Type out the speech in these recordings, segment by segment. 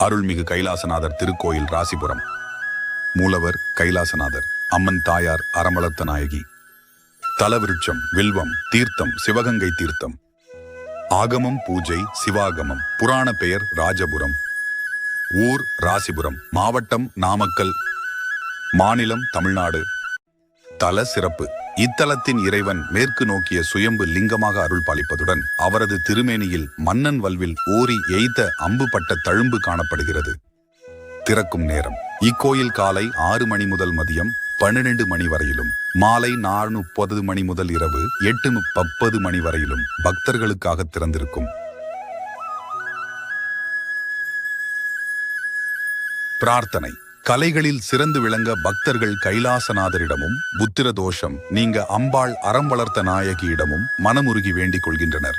அருள்மிகு கைலாசநாதர் திருக்கோயில் ராசிபுரம். மூலவர் கைலாசநாதர் அம்மன் தாயார் அறமளத்த நாயகி. தலவிருட்சம் வில்வம் தீர்த்தம் சிவகங்கை தீர்த்தம். ஆகமம் பூஜை சிவாகமம் புராண பெயர் ராஜபுரம். ஊர் ராசிபுரம் மாவட்டம் நாமக்கல். மாநிலம் தமிழ்நாடு. தல சிறப்பு. இத்தலத்தின் இறைவன் மேற்கு நோக்கிய சுயம்பு லிங்கமாக அருள் பாலிப்பதுடன் அவரது திருமேனியில் மன்னன் வல்வில் ஓரி எய்த அம்பு பட்ட தழும்பு காணப்படுகிறது. திறக்கும் நேரம். இக்கோயில் காலை ஆறு மணி முதல் மதியம் பன்னிரண்டு மணி வரையிலும். மாலை நாலு முப்பது மணி முதல் இரவு எட்டு முப்பது மணி வரையிலும் பக்தர்களுக்காக திறந்திருக்கும். பிரார்த்தனை. கலைகளில் சிறந்து விளங்க பக்தர்கள் கைலாசநாதரிடமும் புத்திர தோஷம் நீங்க அம்பாள் அறம் வளர்த்த நாயகியிடமும் மனமுருகி வேண்டிக் கொள்கின்றனர்.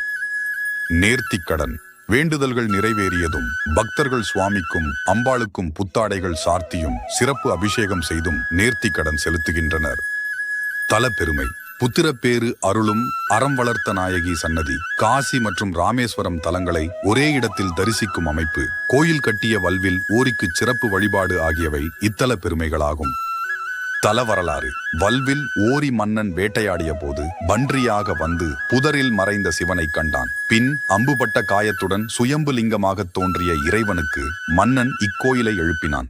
நேர்த்திக்கடன் வேண்டுதல்கள் நிறைவேறியதும் பக்தர்கள் சுவாமிக்கும் அம்பாளுக்கும் புத்தாடைகள் சார்த்தியும் சிறப்பு அபிஷேகம் செய்தும் நேர்த்திக்கடன் செலுத்துகின்றனர். தல பெருமை புத்திரப்பேறு அருளும் அறம் வளர்த்த நாயகி சன்னதி. காசி மற்றும் ராமேஸ்வரம் தலங்களை ஒரே இடத்தில் தரிசிக்கும் அமைப்பு. கோயில் கட்டிய வல்வில் ஊரிக்கு சிறப்பு வழிபாடு ஆகியவை இத்தல பெருமைகளாகும். தல வரலாறு. வல்வில் ஓரி மன்னன் வேட்டையாடிய போது பன்றியாக வந்து புதரில் மறைந்த சிவனை கண்டான். பின் அம்புபட்ட காயத்துடன் சுயம்பு லிங்கமாக தோன்றிய இறைவனுக்கு மன்னன் இக்கோயிலை எழுப்பினான்.